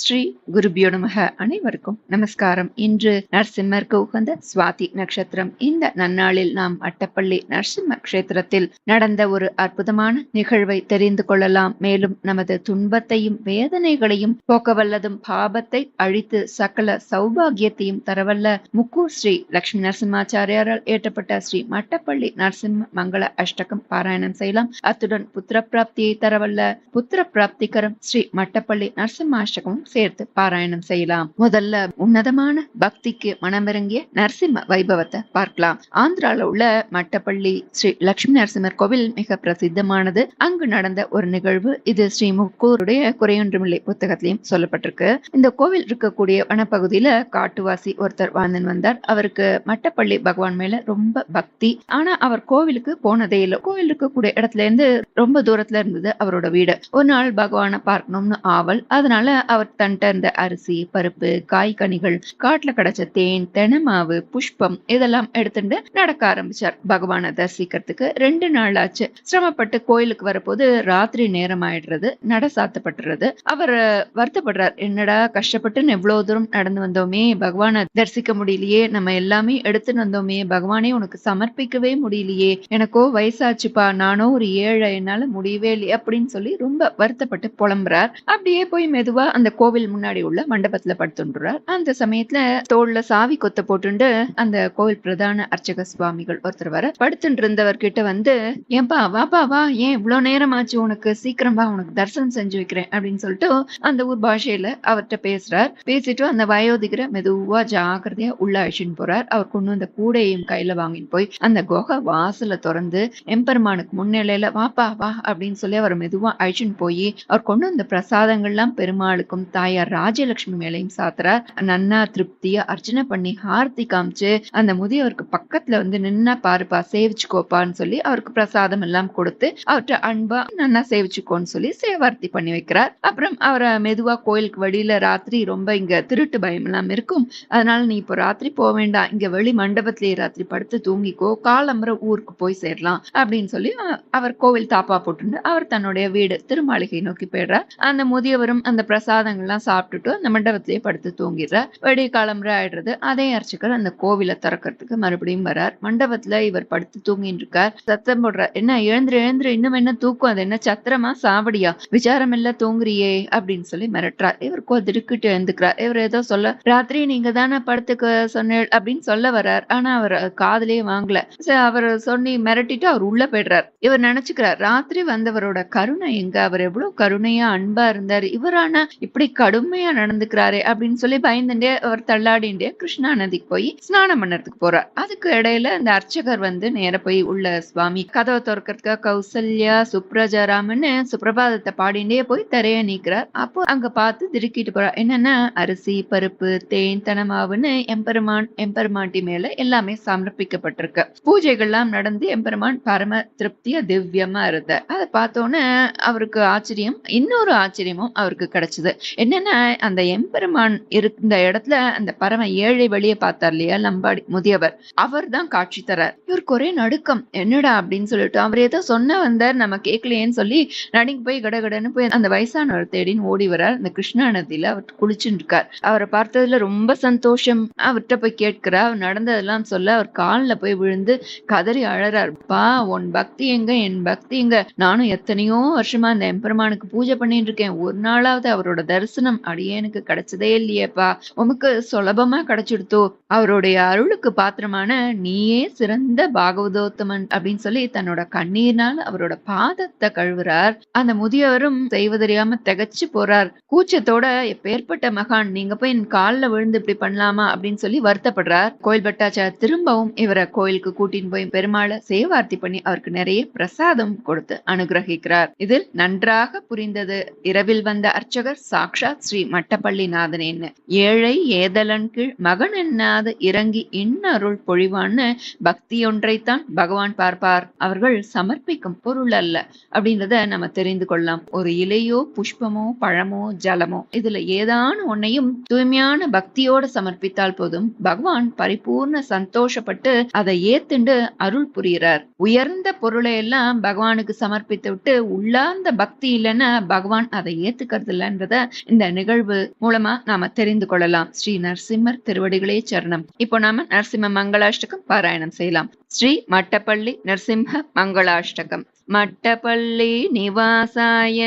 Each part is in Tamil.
ஸ்ரீ குருபியோ நமக. அனைவருக்கும் நமஸ்காரம். இன்று நரசிம்மருக்கு உகந்த சுவாதி நட்சத்திரம். இந்த நன்னாளில் நாம் அட்டப்பள்ளி நரசிம்ம கஷேத்திரத்தில் நடந்த ஒரு அற்புதமான நிகழ்வை தெரிந்து கொள்ளலாம். மேலும் நமது துன்பத்தையும் வேதனைகளையும் போக்கவல்லதும் பாபத்தை அழித்து சகல சௌபாகியத்தையும் தரவல்ல முக்கூர் ஸ்ரீ லட்சுமி நரசிம்மாச்சாரியாரால் ஏற்றப்பட்ட ஸ்ரீ மட்டப்பள்ளி நரசிம்ம மங்கள அஷ்டகம் பாராயணம் செய்யலாம். அத்துடன் புத்திர பிராப்தியை தரவல்ல. புத்திர பிராப்திகரம் ஸ்ரீ மட்டப்பள்ளி நரசிம்மாஷ்டகம் சேர்த்து பாராயணம் செய்யலாம். முதல்ல உன்னதமான பக்திக்கு மனமிறங்கிய நரசிம்ம வைபவத்தை பார்க்கலாம். ஆந்திரால உள்ள மட்டப்பள்ளி ஸ்ரீ லட்சுமி நரசிம்மர் கோவில் மிக பிரசித்தமானது. அங்கு நடந்த ஒரு நிகழ்வு. இது ஸ்ரீ முக்கூருடைய குறையொன்றுமில்லை புத்தகத்திலையும் சொல்லப்பட்டிருக்கு. இந்த கோவில் இருக்கக்கூடிய வனப்பகுதியில காட்டுவாசி ஒருத்தர் வாழ்ந்து வந்தார். அவருக்கு மட்டப்பள்ளி பகவான் மேல ரொம்ப பக்தி. ஆனா அவர் கோவிலுக்கு போனதே இல்லை. கோவில் இருக்கக்கூடிய இடத்துல இருந்து ரொம்ப தூரத்துல இருந்தது அவரோட வீடு. ஒரு நாள் பகவானை பார்க்கணும்னு ஆவல். அதனால அவர் தன்ட்ட இருந்த அரிசி பருப்பு காய் கனிகள் காட்டுல கிடைச்ச தேன் தெனமாவு புஷ்பம் இதெல்லாம் எடுத்துட்டு நடக்க ஆரம்பிச்சார். பகவானை தரிசிக்கிறதுக்கு ரெண்டு நாள் ஆச்சு சிரமப்பட்டு கோயிலுக்கு வரப்போது ராத்திரி நேரம் ஆயிடுறது நட சாத்தப்பட்டுறது. அவர் வருத்தப்படுறார் என்னடா கஷ்டப்பட்டு எவ்வளவு தூரம் நடந்து வந்தோமே பகவானை தரிசிக்க முடியலையே நம்ம எல்லாமே எடுத்துட்டு வந்தோமே பகவானே உனக்கு சமர்ப்பிக்கவே முடியலையே எனக்கோ வயசாச்சுப்பா நானோ ஒரு ஏழை என்னால முடியவே இல்லை அப்படின்னு சொல்லி ரொம்ப வருத்தப்பட்டு புலம்புறார். அப்படியே போய் மெதுவா அந்த கோவில் முன்னாடி உள்ள மண்டபத்துல படுத்துன்றார். அந்த சமயத்துல தோல்ல சாவி கொத்த போட்டுண்டு அந்த கோவில் பிரதான அர்ச்சக சுவாமிகள் ஒருத்தர் வர படுத்துட்டு இருந்தவர் கிட்ட வந்து ஏன்பா வாப்பா வா ஏன் இவ்வளவு நேரம் ஆச்சு உனக்கு? சீக்கிரம் வா உனக்கு தரிசனம் செஞ்சு வைக்கிறேன் அப்படின்னு சொல்லிட்டு அந்த ஊர் பாஷையில அவர்கிட்ட பேசுறார். பேசிட்டு அந்த வயோதிகரை மெதுவா ஜாக்கிரதையா உள்ள அழிச்சுன்னு போறார். அவர் கொண்டு வந்த கூடையும் கையில வாங்கிட்டு போய் அந்த குகை வாசல திறந்து எம்பெருமானுக்கு முன்னிலையில வாப்பா வா அப்படின்னு சொல்லி அவர் மெதுவா அழிச்சுன்னு போய் அவர் கொண்டு வந்த பிரசாதங்கள்லாம் பெருமாளுக்கும் தாயார் ராஜலட்சுமி மேலையும் சாத்துறார் நன்னா திருப்தியா அர்ச்சனை பண்ணி ஹார்த்தி காமிச்சு அந்த முதியவருக்கு பக்கத்துல வந்து நின்னா பாருப்பா சேவிச்சுக்கோப்பான்னு சொல்லி அவருக்கு பிரசாதம் எல்லாம் கொடுத்து அவர்கிட்ட அன்பா நன்னா சேவிச்சுக்கோன்னு சொல்லி சேவார்த்தி பண்ணி வைக்கிறார். அப்புறம் அவரை மெதுவா கோயிலுக்கு வழியில ராத்திரி ரொம்ப இங்க திருட்டு பயம் எல்லாம் இருக்கும். அதனால நீ இப்போ ராத்திரி போக வேண்டாம். இங்க வெளி மண்டபத்திலேயே ராத்திரி படுத்து தூங்கிக்கோ. காலம்புற ஊருக்கு போய் சேரலாம் அப்படின்னு சொல்லி அவர் கோவில் தாப்பா போட்டுண்டு அவர் தன்னுடைய வீடு திருமாளிகை நோக்கி போயிடுறார். அந்த முதியவரும் அந்த பிரசாதம் பழங்கள்லாம் சாப்பிட்டுட்டு அந்த மண்டபத்திலேயே படுத்து தூங்கிடுறார் வெடி காலம்புற ஆயிடுறது. அதே அர்ச்சகர் அந்த கோவிலை திறக்கிறதுக்கு மறுபடியும் வரார். மண்டபத்துல இவர் படுத்து தூங்கிட்டு இருக்கார். சத்தம் போடுறார் என்ன எழுந்துரு எழுந்துரு. இன்னும் என்ன தூக்கம்? அது என்ன சத்திரமா? சாவடியா? விசாரம் இல்ல தூங்குறியே? அப்படின்னு சொல்லி மிரட்டுறார் இவர் திடுக்கிட்டு எழுந்துக்கிறார் இவர் ஏதோ சொல்ல ராத்திரி நீங்க தானே படுத்துக்க சொன்னேள்? அப்படின்னு சொல்ல வர்றார் ஆனா அவர் காதலே வாங்கல. அவர் சொல்லி மிரட்டிட்டு அவர் உள்ள போயிடுறார். இவர் நினைச்சுக்கிறார் ராத்திரி வந்தவரோட கருணை எங்க? அவர் எவ்வளவு கருணையா அன்பா இருந்தார். இவரான இப்படி கடுமையா நடந்துக்கிறாரே அப்படின்னு சொல்லி பயந்துட்டே அவர் தள்ளாடிண்டே கிருஷ்ணா நதிக்கு போய் ஸ்நானம் பண்ணறதுக்கு போறார். அதுக்கு இடையில அந்த அர்ச்சகர் வந்து நேர போய் உள்ள சுவாமி கதவை திறக்கிறதுக்காக கௌசல்யா சுப்ரஜாராமன்னு சுப்பிரபாதத்தை பாடிண்டே போய் தரைய நீக்கிறார். அப்போ அங்க பார்த்து திருக்கிட்டு போறார் என்னன்னா அரிசி பருப்பு தேன் தனமாவுன்னு எம்பெருமான் எம்பெருமாட்டி மேல எல்லாமே சமர்ப்பிக்கப்பட்டிருக்கு. பூஜைகள்லாம் நடந்து எம்பெருமான் பரம திருப்தியா திவ்யமா இருந்தார். அதை பார்த்தோன்னே அவருக்கு ஆச்சரியம் இன்னொரு ஆச்சரியமும் அவருக்கு கிடைச்சது. என்னன்னா அந்த எம்பெருமான் இருந்த இடத்துல அந்த பரம ஏழை வெளியே பார்த்தார் இல்லையா லம்பாடி முதியவர். அவர் தான் காட்சி தரார். இவருக்கு ஒரே நடுக்கம். என்னடா அப்படின்னு சொல்லிட்டு அவர் ஏதோ சொன்ன வந்தார் நம்ம கேட்கலையேன்னு சொல்லி நடுங்கி போய் கடகடன்னு போய் அந்த வயசானவர் தேடின்னு ஓடி வரார். அந்த கிருஷ்ணா நதியில அவர் குளிச்சுட்டு இருக்கார். அவரை பார்த்ததுல ரொம்ப சந்தோஷம். அவர்கிட்ட போய் கேட்கிறார். அவர் நடந்ததெல்லாம் சொல்ல அவர் காலில் போய் விழுந்து கதறி அழறார். பா உன் பக்தி எங்க? என் பக்தி எங்க? நானும் எத்தனையோ வருஷமா அந்த எம்பெருமானுக்கு பூஜை பண்ணிட்டு இருக்கேன். ஒரு நாளாவது அவரோட தரிசனம் தரிசனம் அடியேனுக்கு கிடைச்சதே இல்லையேப்பா. உமக்கு சுலபமா கிடைச்சிடுத்தோ. அவருடைய அருளுக்கு பாத்திரமான நீயே சிறந்த பாகவதோத்தமன் அப்படின்னு சொல்லி தன்னோட கண்ணீர்னால் அவரோட பாதத்தை கழுவுறார். அந்த முதியவரும் செய்வதறியாம திகச்சு போறார். கூச்சத்தோட எப்பேற்பட்ட மகான் நீங்க போய் என் காலில் விழுந்து இப்படி பண்ணலாமா? அப்படின்னு சொல்லி வருத்தப்படுறார். கோயில் பட்டாச்சார் திரும்பவும் இவரை கோயிலுக்கு கூட்டின்னு போய் பெருமாளை சேவார்த்தி பண்ணி அவருக்கு நிறைய பிரசாதம் கொடுத்து அனுகிரகிக்கிறார். இதில் நன்றாக புரிந்தது. இரவில் வந்த அர்ச்சகர் சாக்ஷாத் ஸ்ரீ மட்டப்பள்ளி நாதனேன்னு ஏழை ஏதலன் கீழ் மகன் என்னாது இறங்கி இன்னருள் பொழிவான்னு பக்தி ஒன்றைத்தான் பகவான் பார்ப்பார். அவர்கள் சமர்ப்பிக்கும் பொருள் அல்ல. அப்படின்றத நம்ம தெரிந்து கொள்ளலாம். ஒரு இலையோ புஷ்பமோ பழமோ ஜலமோ இதுல ஏதான ஒன்னையும் தூய்மையான பக்தியோட சமர்ப்பித்தால் போதும் பகவான் பரிபூர்ண சந்தோஷப்பட்டு அதை ஏத்துண்டு அருள் புரிகிறார். உயர்ந்த பொருளை எல்லாம் பகவானுக்கு சமர்ப்பித்து விட்டு உள்ளார்ந்த பக்தி இல்லைன்னா பகவான் அதை ஏத்துக்கிறது இல்லைன்றத இந்த நிகழ்வு மூலமா நாம தெரிந்து கொள்ளலாம். ஸ்ரீ நரசிம்மர் திருவடிகளே சரணம். இப்போ நாம நரசிம்ம மங்களாஷ்டகம் பாராயணம் செய்யலாம். ஸ்ரீ மட்டப்பள்ளி நரசிம்ம மங்களாஷ்டகம். மட்டப்பள்ளி நிவாசாய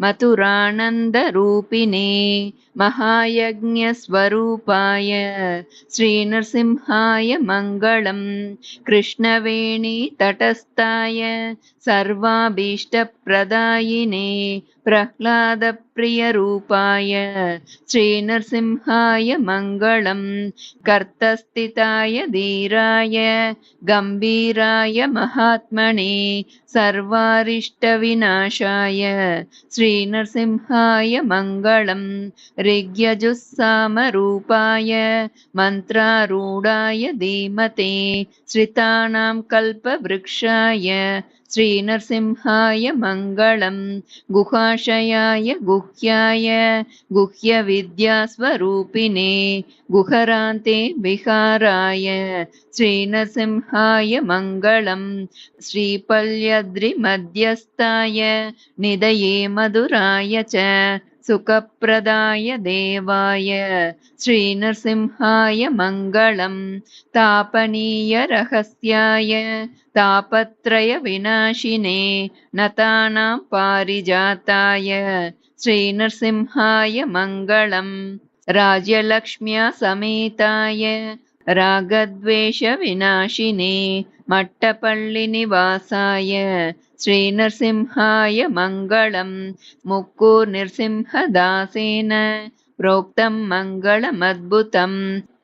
மதுரானந்த ரூபினே. महायज्ञस्वरूपाय श्रीनृसिंहाय मङ्गलम् कृष्णवेणीतटस्थाय सर्वाभीष्टप्रदायिने प्रह्लादप्रियरूपाय श्रीनृसिंहाय मङ्गलम् कर्तस्थिताय धीराय गम्भीराय महात्मने सर्वारिष्टविनाशाय श्रीनृसिंहाय मङ्गलम् ऋग्यजुस्सामरूपाय मन्त्रारूढाय धीमते श्रितानां कल्पवृक्षाय श्रीनरसिंहाय मङ्गलम् गुहाशयाय गुह्याय गुह्यविद्यास्वरूपिणे गुहरान्ते विहाराय श्रीनरसिंहाय मङ्गलम् श्रीपल्यद्रिमध्यस्थाय निदये मधुराय च सुखप्रदाय देवाय श्रीनरसिंहाय मङ्गलम् तापनीयरहस्याय तापत्रयविनाशिने नतानां पारिजाताय श्रीनरसिंहाय मङ्गलम् राज्यलक्ष्म्या समेताय रागद्वेषविनाशिने मट्टपल्लिनिवासाय श्रीनरसिंहाय मङ्गलम् मुक्कुर्नृसिंहदासेन प्रोक्तं मङ्गलमद्भुतम्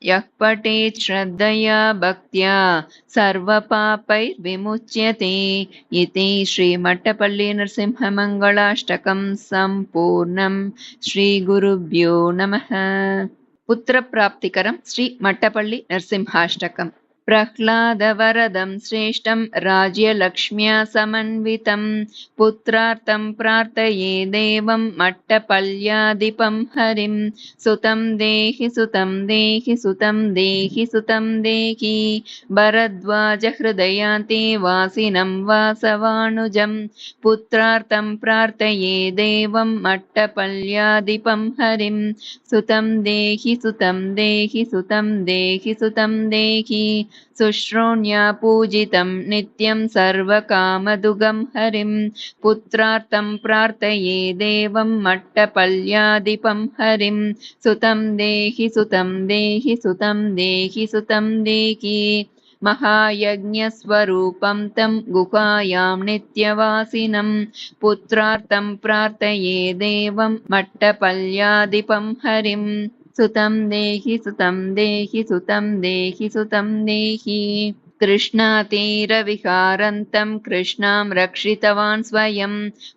यः पठेत् श्रद्धया भक्त्या सर्वपापैर्विमुच्यते इति श्रीमट्टपल्ली नृसिंहमङ्गलाष्टकं सम्पूर्णम् श्रीगुरुभ्यो नमः पुत्रप्राप्तिकरं श्रीमट्टपल्ली नरसिंहाष्टकम् प्रह्लादवरदं श्रेष्ठं राज्यलक्ष्म्या समन्वितं पुत्रार्थं प्रार्थये देवं मट्टपल्याधिपं हरिं। सुतं देहि सुतं देहि सुतं देहि सुतं देहि। भरद्वाजहृदयान्ते वासिनं वासवानुजं। पुत्रार्थं प्रार्थये देवं मट्टपल्याधिपं हरिं। सुतं देहि सुतं देहि सुतं देहि सुतं देहि शुश्रोण्या पूजितं नित्यं सर्वकामदुगं हरिं। पुत्रार्थं प्रार्थये देवं मट्टपल्याधिपं हरिं। सुतं देहि सुतं देहि सुतं देहि सुतं देहि। महायज्ञस्वरूपं तं गुहायां नित्यवासिनं। पुत्रार्थं प्रार्थये देवं मट्टपल्याधिपं हरिं सुतं देहि सुतं देहि सुतं देहि सुतं देहि कृष्णातीरविहारन्तं कृष्णां रक्षितवान् स्वयं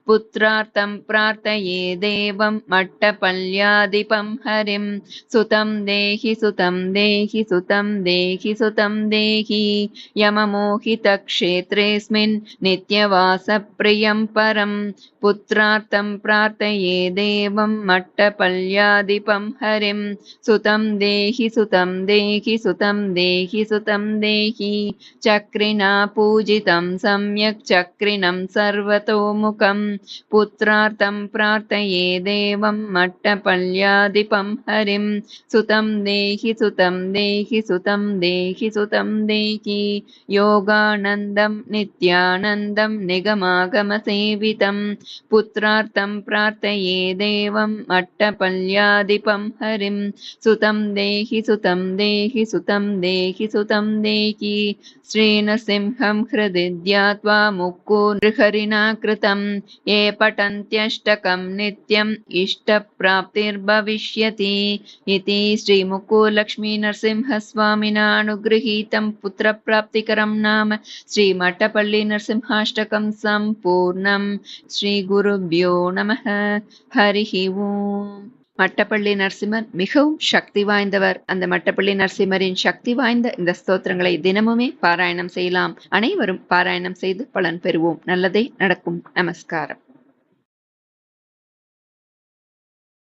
पुत्रार्थं प्रार्थये देवं मट्टपल्याधिपं हरिं। सुतं देहि सुतं देहि सुतं देहि सुतं देहि। यममोहितक्षेत्रेऽस्मिन् नित्यवासप्रियं परं पुत्रार्थं प्रार्थये देवं मट्टपल्याधिपं हरिं। सुतं देहि सुतं देहि सुतं देहि सुतं देहि चक्रिणा पूजितं सम्यक् चक्रिणं सर्वतोमुखं पुत्रार्थं प्रार्थये देवं मट्टपल्याधिपं हरिं सुतं देहि सुतं देहि सुतं देहि सुतं देहि योगानन्दं नित्यानन्दं निगमागमसेवितं पुत्रार्थं प्रार्थये देवं मट्टपल्याधिपं हरिं सुतं देहि सुतं देहि सुतं देहि सुतं देहि श्रीनृसिंहम् हृदि ध्यात्वा मुक्कु निहरिणा कृतम् ये पठन्त्यष्टकं नित्यम् इष्टप्राप्तिर्भविष्यति। इति श्रीमुक्कुलक्ष्मीनृसिंहस्वामिनानुगृहीतम् पुत्रप्राप्तिकरं नाम श्रीमठपल्लीनरसिंहाष्टकं सम्पूर्णं श्रीगुरुभ्यो नमः। हरिः ओ மட்டப்பள்ளி நரசிம்மர் மிகவும் சக்தி வாய்ந்தவர். அந்த மட்டப்பள்ளி நரசிம்மரின் சக்தி வாய்ந்த இந்த ஸ்தோத்திரங்களை தினமுமே பாராயணம் செய்யலாம். அனைவரும் பாராயணம் செய்து பலன் பெறுவோம். நல்லதே நடக்கும். நமஸ்காரம்.